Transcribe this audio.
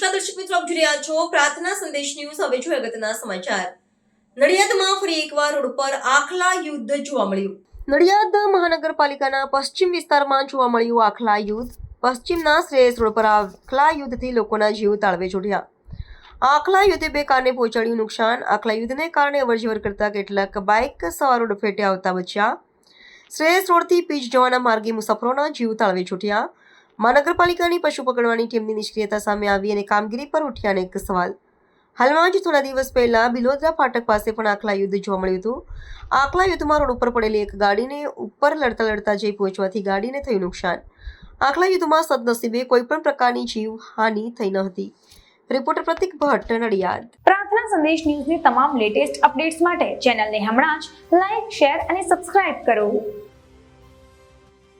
દર્શક મિત્રો, આપ જોઈ રહ્યા છો પ્રાર્થના સંદેશ ન્યૂઝ. હવે જોઈએ અગત્યના સમાચાર. નડિયાદમાં ફરી એકવાર રોડ પર આખલા યુદ્ધ જોવા મળ્યું. નડિયાદ મહાનગરપાલિકાના પશ્ચિમ વિસ્તારમાં જોવા મળ્યું આખલા યુદ્ધ. પશ્ચિમના શ્રેયસ રોડ પર આખલા યુદ્ધથી લોકોના જીવ તાળવે જોડ્યા આખલા યુદ્ધે બે કારને પહોંચાડ્યું નુકસાન. આખલા યુદ્ધને કારણે અવરજવર કરતા કેટલાક બાઇક સવારો ડફેટે આવતા બચ્યા. શ્રેયસ રોડથી પીચ જવાના માર્ગે મુસાફરોના જીવ તાળવે છૂટ્યા મહાનગરપાલિકાની પશુ પકડવાની ટીમની નિષ્ક્રિયતા સામે આવી અને કામગીરી પર ઉઠ્યા અનેક સવાલ. હાલમાં જ થોડા દિવસ પહેલા બિલોદરા ફાટક પાસે પણ આખલા યુદ્ધ જોવા મળ્યું હતું. આખલા યુદ્ધમાં રોડ ઉપર પડેલી એક ગાડીને ઉપર લડતા લડતા જઈ પહોંચવાથી ગાડીને થયું નુકસાન. આખલા યુદ્ધમાં સદનસીબે કોઈ પણ પ્રકારની જીવ હાનિ થઈ ન હતી. રિપોર્ટર પ્રતિક ભટ્ટ, નડિયાદ. પ્રાર્થના સંદેશ ન્યૂઝની તમામ લેટેસ્ટ અપડેટ્સ માટે ચેનલને હમણાં જ લાઈક, શેર અને સબસ્ક્રાઇબ કરો.